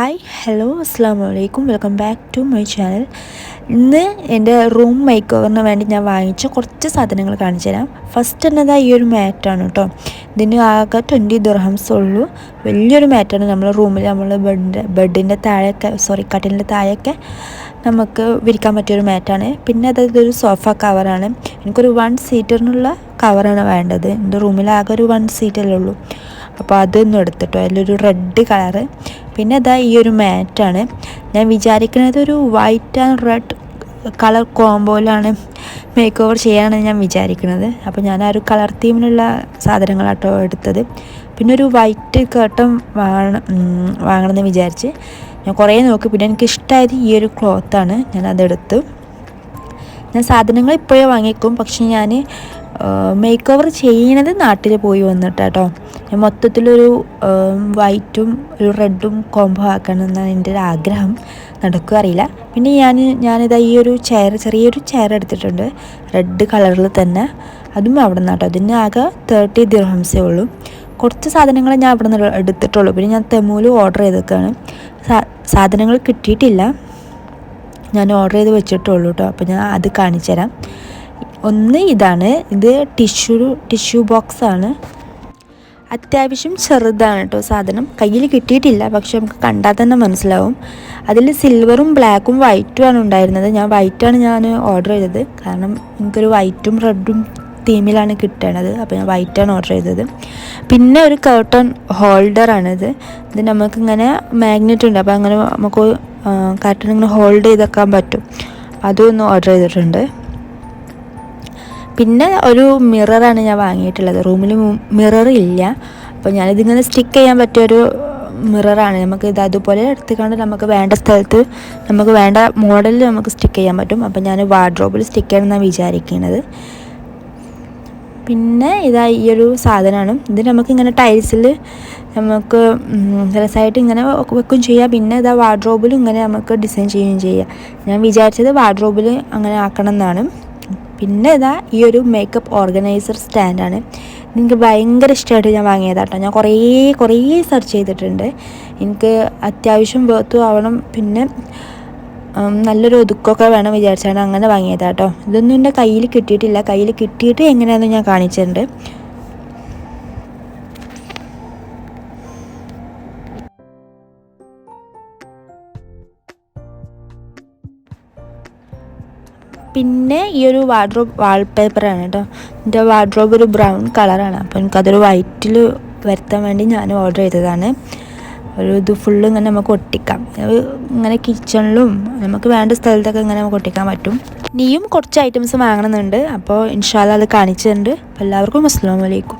Hi hello അസ്സാം വലൈക്കും welcome back to my channel ഇന്ന് എന്റെ റൂം മേക്ക് ഓവറിന് വേണ്ടി ഞാൻ വാങ്ങിച്ച കുറച്ച് സാധനങ്ങൾ കാണിച്ചു തരാം. ഫസ്റ്റ് എന്നതാ ഈ ഒരു മാറ്റാണ് കേട്ടോ ഇതിന് ആകെ ട്വന്റി ദുർഹംസ് ഉള്ളൂ. വലിയൊരു മാറ്റാണ് നമ്മൾ റൂമിൽ നമ്മൾ ബെഡിന്റെ ബെഡിന്റെ താഴെയൊക്കെ സോറി കട്ടിലിന്റെ താഴെയൊക്കെ നമുക്ക് വിരിക്കാൻ പറ്റിയൊരു മാറ്റാണ് പിന്നെ അതായത് ഒരു സോഫ കവറാണ് എനിക്കൊരു വൺ സീറ്ററിനുള്ള കവറാണ് വേണ്ടത്. എന്റെ റൂമിൽ ആകെ ഒരു വൺ സീറ്റല്ലേ ഉള്ളൂ. അപ്പോൾ അതൊന്നും എടുത്തിട്ടോ. അതിലൊരു റെഡ് കളറ് പിന്നെ അതാ ഈ ഒരു മാറ്റാണ്. ഞാൻ വിചാരിക്കുന്നത് ഒരു വൈറ്റ് ആൻഡ് റെഡ് കളർ കോമ്പോയിലാണ് മേക്ക് ഓവർ ചെയ്യാനാണ് ഞാൻ വിചാരിക്കുന്നത്. അപ്പോൾ ഞാൻ ആ ഒരു കളർ തീമിനുള്ള സാധനങ്ങളാട്ടോ എടുത്തത്. പിന്നെ ഒരു വൈറ്റ് കേട്ടം വാങ്ങണം വാങ്ങണമെന്ന് വിചാരിച്ച് ഞാൻ കുറേ നോക്കി. പിന്നെ എനിക്ക് ഇഷ്ടമായത് ഈ ഒരു ക്ലോത്താണ് ഞാൻ അതെടുത്ത്. ഞാൻ സാധനങ്ങൾ ഇപ്പോഴേ വാങ്ങിക്കും പക്ഷെ ഞാൻ മേക്ക് ഓവർ ചെയ്യണത് നാട്ടിൽ പോയി വന്നിട്ടാട്ടോ. ഞാൻ മൊത്തത്തിലൊരു വൈറ്റും ഒരു റെഡും കോംബോ ആക്കണം എന്നാണ് എന്റെ ഒരു ആഗ്രഹം. നടക്കുക അറിയില്ല. പിന്നെ ഞാൻ ഞാനിതാ ഈ ഒരു ചെയർ ചെറിയൊരു ചെയർ എടുത്തിട്ടുണ്ട്. റെഡ് കളറിൽ തന്നെ. അതും അവിടെ നിന്നാട്ടോ അതിന് ആകെ തേർട്ടി ദിർഹംസേ ഉള്ളൂ. കുറച്ച് സാധനങ്ങൾ ഞാൻ അവിടെ നിന്ന് എടുത്തിട്ടുള്ളൂ. പിന്നെ ഞാൻ തെമൂൽ ഓർഡർ ചെയ്തേക്കാണ്. സാധനങ്ങൾ കിട്ടിയിട്ടില്ല. ഞാൻ ഓർഡർ ചെയ്ത് വെച്ചിട്ടുള്ളൂ കേട്ടോ അപ്പോൾ ഞാൻ അത് കാണിച്ചു തരാം ഒന്ന് ഇതാണ്. ഇത് ടിഷ്യൂ ടിഷ്യൂ ബോക്സാണ് അത്യാവശ്യം ചെറുതാണ് കേട്ടോ സാധനം. കയ്യിൽ കിട്ടിയിട്ടില്ല. പക്ഷെ നമുക്ക് കണ്ടാൽ തന്നെ മനസ്സിലാവും. അതിൽ സിൽവറും ബ്ലാക്കും വൈറ്റും ആണ് ഉണ്ടായിരുന്നത്. ഞാൻ വൈറ്റാണ് ഞാൻ ഓർഡർ ചെയ്തത്. കാരണം എനിക്കൊരു വൈറ്റും റെഡും തീമിലാണ് കിട്ടണത്. അപ്പോൾ ഞാൻ വൈറ്റാണ് ഓർഡർ ചെയ്തത്. പിന്നെ ഒരു കേർട്ടൺ ഹോൾഡറാണിത് ഇത്. നമുക്കിങ്ങനെ മാഗ്നറ്റ് ഉണ്ട്. അപ്പോൾ അങ്ങനെ നമുക്ക് കർട്ടൺ ഇങ്ങനെ ഹോൾഡ് ചെയ്തേക്കാൻ പറ്റും. അതൊന്ന് ഓർഡർ ചെയ്തിട്ടുണ്ട്. പിന്നെ ഒരു മിററാണ് ഞാൻ വാങ്ങിയിട്ടുള്ളത്. റൂമിൽ മിറർ ഇല്ല. അപ്പോൾ ഞാനിതിങ്ങനെ സ്റ്റിക്ക് ചെയ്യാൻ പറ്റിയൊരു മിററാണ്. നമുക്ക് ഇത് അതുപോലെ എടുത്തുകൊണ്ട് നമുക്ക് വേണ്ട സ്ഥലത്ത് നമുക്ക് വേണ്ട മോഡലിൽ നമുക്ക് സ്റ്റിക്ക് ചെയ്യാൻ പറ്റും. അപ്പോൾ ഞാൻ വാർഡ്രോബിൽ സ്റ്റിക്ക് ചെയ്യണമെന്നാണ് വിചാരിക്കുന്നത് പിന്നെ ഇതാ ഈ ഒരു സാധനമാണ് ഇത് നമുക്ക് ഇങ്ങനെ ടൈൽസിൽ നമുക്ക് രസമായിട്ട് ഇങ്ങനെ വെക്കും ചെയ്യാം. പിന്നെ ഇതാ വാർഡ്രോബിൽ ഇങ്ങനെ നമുക്ക് ഡിസൈൻ ചെയ്യുകയും ചെയ്യാം. ഞാൻ വിചാരിച്ചത് വാർഡ്രോബിൽ അങ്ങനെ ആക്കണം എന്നാണ് പിന്നെ ഇതാ ഈ ഒരു മേക്കപ്പ് ഓർഗനൈസർ സ്റ്റാൻഡാണ് എനിക്ക് ഭയങ്കര ഇഷ്ടമായിട്ട് ഞാൻ വാങ്ങിയതാട്ടോ. ഞാൻ കുറേ കുറേ സെർച്ച് ചെയ്തിട്ടുണ്ട്. എനിക്ക് അത്യാവശ്യം വേർത്തു ആവണം. പിന്നെ നല്ലൊരു ഒതുക്കൊക്കെ വേണം വിചാരിച്ചാണ് അങ്ങനെ വാങ്ങിയതാട്ടോ. ഇതൊന്നും എന്റെ കയ്യിൽ കിട്ടിയിട്ടില്ല. കയ്യിൽ കിട്ടിയിട്ട് എങ്ങനെയാണെന്ന് ഞാൻ കാണിച്ചിട്ടുണ്ട്. പിന്നെ ഈ ഒരു വാർഡ്രോബ് വാൾപേപ്പറാണ് കേട്ടോ എന്റെ വാർഡ്രോബ് ഒരു ബ്രൗൺ കളറാണ് അപ്പോൾ എനിക്കതൊരു വൈറ്റിൽ വരുത്താൻ വേണ്ടി ഞാൻ ഓർഡർ ചെയ്തതാണ്. ഒരു ഇത് ഫുള്ള് ഇങ്ങനെ നമുക്ക് ഒട്ടിക്കാം. ഇങ്ങനെ കിച്ചണിലും നമുക്ക് വേണ്ട സ്ഥലത്തൊക്കെ ഇങ്ങനെ നമുക്ക് ഒട്ടിക്കാൻ പറ്റും. ഇനിയും കുറച്ച് ഐറ്റംസ് വാങ്ങണമെന്നുണ്ട് അപ്പോൾ ഇൻഷാല്ല അത് കാണിച്ചിട്ടുണ്ട്. എല്ലാവർക്കും അസ്സാം വലൈക്കും